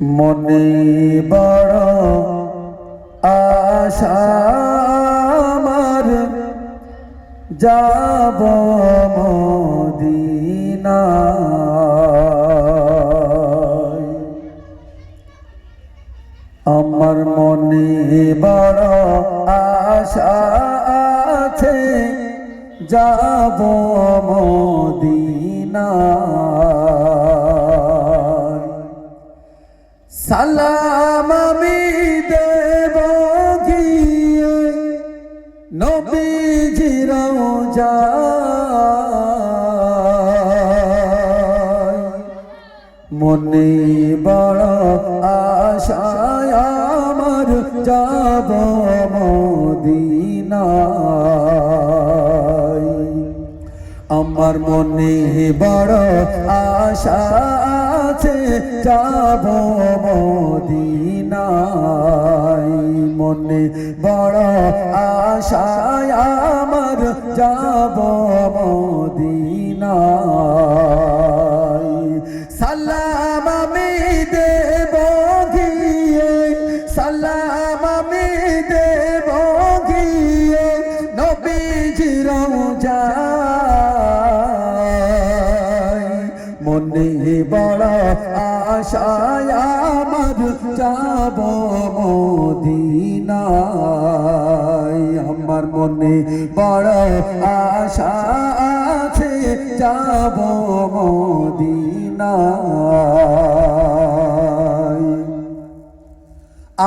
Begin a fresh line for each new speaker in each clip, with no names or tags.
মনে বড় আশা আমার যাব মদিনায়। আমার মনে বড় আশা আছে যাব সালাম আমি দেব গিয়ে নবীজির মনে বড় আশায় আমার যাব মদিনায় আমার মনে বড় আশা আছে, যাব মদিনায়। মনে বড় আশায় আমার যাব মদিনায়। সালাম আমি দেব গিয়ে, সালাম আমি দেব গিয়ে, নবীজির যায় মনে বড় আশায় যাব মদিনায়। আমার মনে বড় আশা আছে যাব মদিনায়।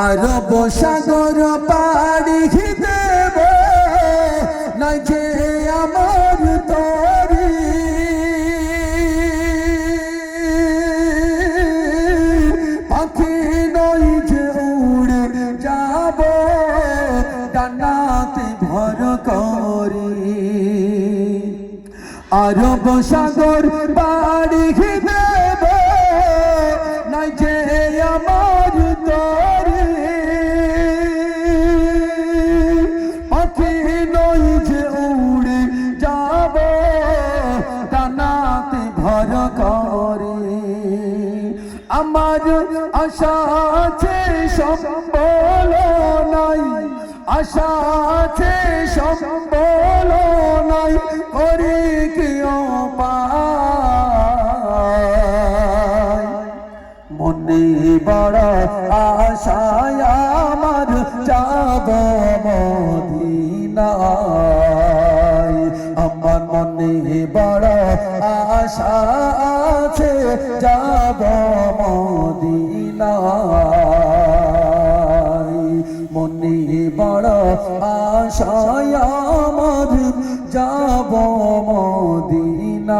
আরব সাগর পাড়ি আরব সাগর পাড়ি দেব নাই যে আমার তরে। পাখি নই যে উড়ে যাব টানাতে ভর করে। আমার আশা আছে সম্বল নাই, আশা আছে সম্বল নাই, করি মনে বড় আশায় আমার যাব মদিনায়। আমার মনে বড় আশা আছে যাব মদিনায়। মনে বড় আশায় আমার যাব মদিনায়।